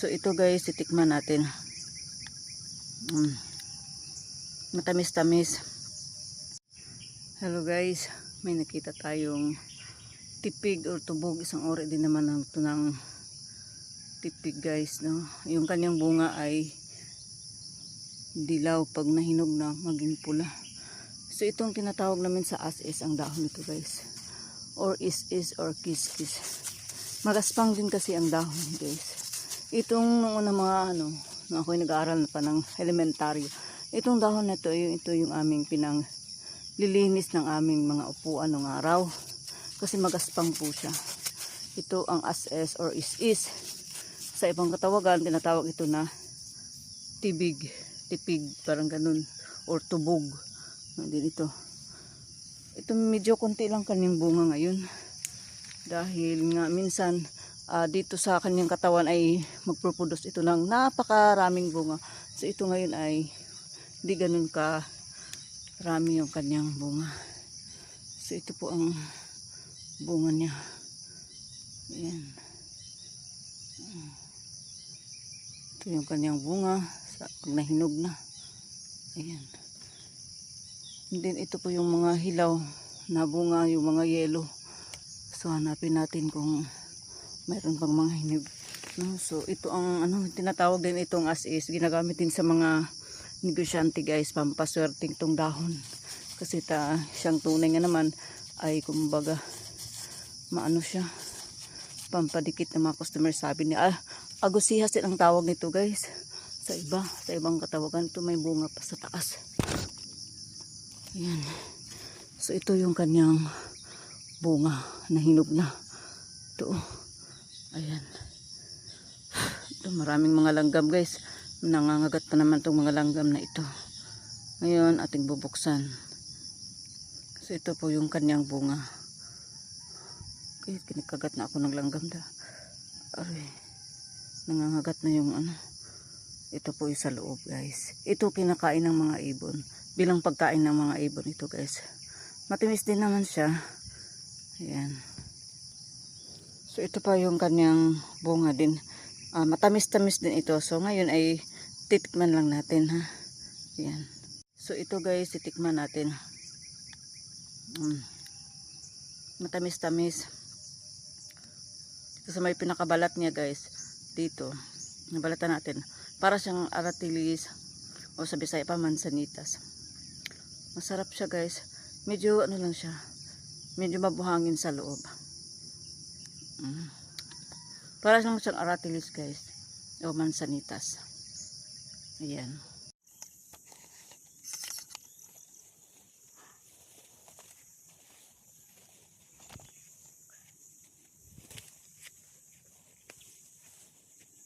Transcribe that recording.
So ito guys, titikman natin. Mm. Matamis-tamis. Hello guys, may nakita tayong tipig or tubog. Isang ori din naman ng ito ng tipig guys. No? Yung kanyang bunga ay dilaw pag nahinog na maging pula. So itong tinatawag namin sa as-is ang dahon nito guys. Or is-is or kiss-kiss. Magaspang din kasi ang dahon guys. Itong nung una mga ano, nung ako'y nag-aaral pa ng elementaryo. Itong dahon na ito, ito yung aming pinang lilinis ng aming mga upuan ng araw. Kasi magaspang po siya. Ito ang as-is or is-is. Sa ibang katawagan, tinatawag ito na tibig. Tipig, parang ganun. Or tubog. Hindi dito. Ito medyo konti lang kanyang bunga ngayon. Dahil nga minsan ah, dito sa kanyang katawan ay magproproduce ito ng napakaraming bunga. So ito ngayon ay hindi ganun ka rami yung kanyang bunga. So ito po ang bunga niya. Ayan. Ito yung kanyang bunga sa pag nahinog na. Ayan. And then ito po yung mga hilaw na bunga, yung mga yellow. So hanapin natin kung mayroon pang mga hinog. No? So ito ang ano tinatawag din itong as is. Ginagamit din sa mga negosyante guys, pampaswerting tong dahon. Kasi ta, siyang tunay nga naman ay kumbaga maano siya pampadikit ng mga customer sabi niya ah, agusihas din ang tawag nito guys sa iba, sa ibang katawagan ito may bunga pa sa taas Ayan. So ito yung kanyang bunga na hinog na. Ito. Ayan. Ito maraming mga langgam guys. Nangangagat pa naman itong mga langgam na ito. Ngayon ating bubuksan. So ito po yung kanyang bunga. Okay, kinikagat na ako ng langgam da. Aray. Nangangagat na yung ano. Ito po yung sa loob guys. Ito kinakain ng mga ibon bilang pagkain ng mga ibon ito guys. Matimis din naman siya. Ayan. So ito pa yung kanyang bunga din. Ah, matamis-tamis din ito. So ngayon ay titikman lang natin ha. Ayan. So ito guys, titikman natin. Mm. Matamis-tamis. Ito sa may pinakabalat niya guys. Dito. Nabalatan natin. Para siyang aratilis o sa Bisaya pa mansanitas. Masarap siya guys. Medyo ano lang siya. Medyo mabuhangin sa loob. Mm. Para siyang siyang aratilis guys. O mansanitas. Ayan.